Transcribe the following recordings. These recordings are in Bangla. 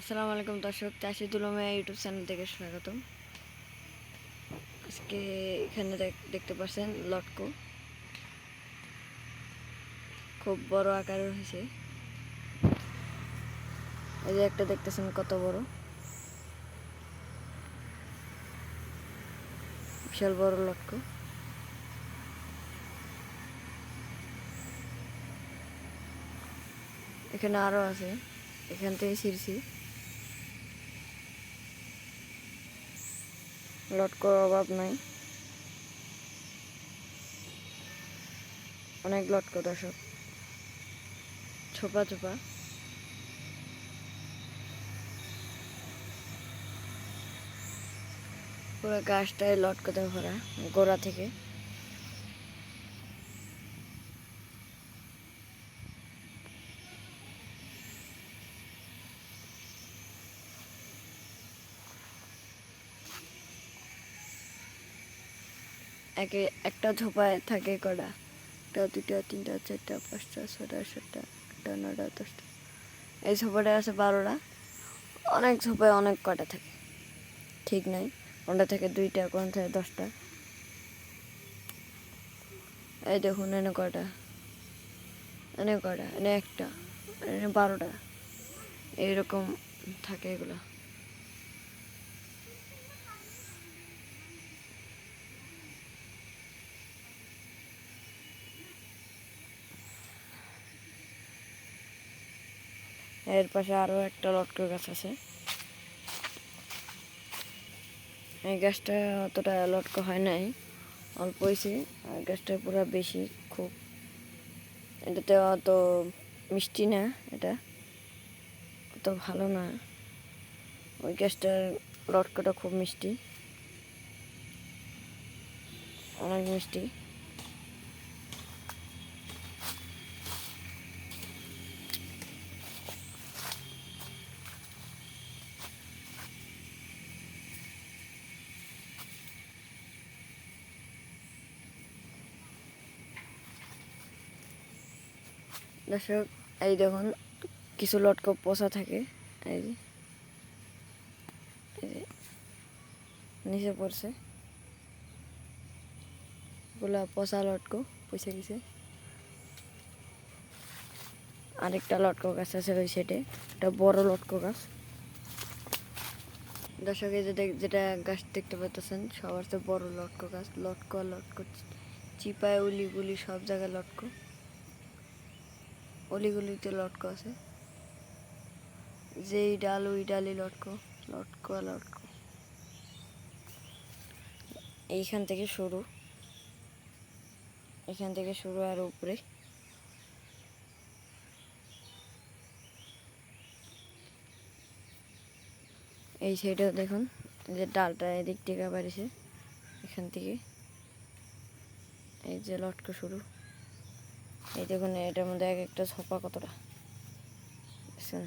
আসসালামু আলাইকুম দর্শক, চাষি দুলমে ইউটিউব চ্যানেল থেকে স্বাগতম। আজকে এখানে দেখ- দেখতে পাচ্ছেন লটকো। খুব বড় আকারের হয়েছে। এই যে একটা দেখতেছেন কত বড়। বিশাল বড় লটকো। এখানে আরও আছে। এখান থেকে ছিঁড়ছি লটকোর অভাব নাই। অনেক লটকো দর্শক। ছোপা ছোপা। পুরো গাছটায় লটকতে ভরা গোড়া থেকে। একে, একটা ঝোপায় থাকে কটা একটা দুটা তিনটা, চারটা, পাঁচটা ছটা সাতটা, আটটা নটা দশটা। এই ঝোপাটায় আছে বারোটা। অনেক ঝোপায় অনেক কটা থাকে। ঠিক নাই? কোনটা থেকে দুইটা, কোন থেকে দশটা। এই দেখুন, এনে কটা। এনে কটা, এনে একটা, এনে বারোটা। এইরকম থাকে এগুলো। এর পাশে আরও একটা লটকো গাছ আছে। এই গাছটা অতটা লটকো হয় নাই, অল্প হয়েছে, আর গাছটা পুরো বেশি, খুব। এটাতে অত মিষ্টি না এটা, অত ভালো না। ওই গাছটার লটকোটা খুব মিষ্টি। অনেক মিষ্টি। দর্শক, এই দেখুন, কিছু লটকো পচা থাকে, এই যে নিচে পড়ছে। গুলা পচা লটকো পয়সা গেছে আরেকটা লটকো গাছ আছে ওই সাইডে একটা বড় লটকো গাছ। দর্শক, এই যে যেটা গাছ দেখতে পাচ্ছেন সবার তো বড় লটকো গাছ, লটকো লটকো, চিপায় উলি গুলি সব জায়গায় লটকো। অলিগুলিতে লটকো আছে। যেই ডাল, ওই ডালই লটকো লটকো লটকো। এইখান থেকে শুরু। এখান থেকে শুরু আর উপরে। এই সাইডে দেখুন, যে ডালটা এদিক থেকে বাড়িছে এখান থেকে এই যে লটকো শুরু। এই দেখুন এটার মধ্যে এক একটা ছপা কতটা? বুঝছেন?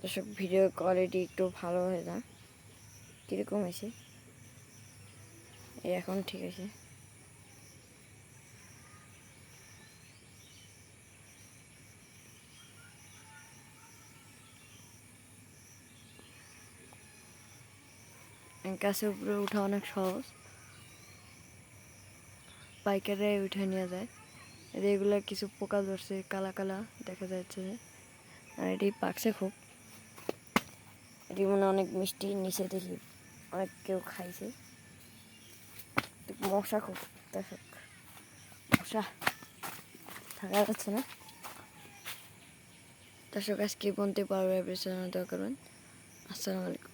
দর্শক ভিডিও কোয়ালিটি একটু ভালো হয়ে না কীরকম হয়েছে? এখন ঠিক আছে গাছের উপরে উঠা অনেক সহজ পাইকারে উঠে নিয়ে যায় এগুলো কিছু পোকা ধরছে কালা কালা দেখা যাচ্ছে আর এটি পাকছে খুব এটি মনে অনেক মিষ্টি নিচে দেখি অনেক কেউ খাইছে মশা খুব দর্শক মশা থাকা যাচ্ছে না দর্শক আজকে বলতে পারবে দোয়া করবেন আসসালামু আলাইকুম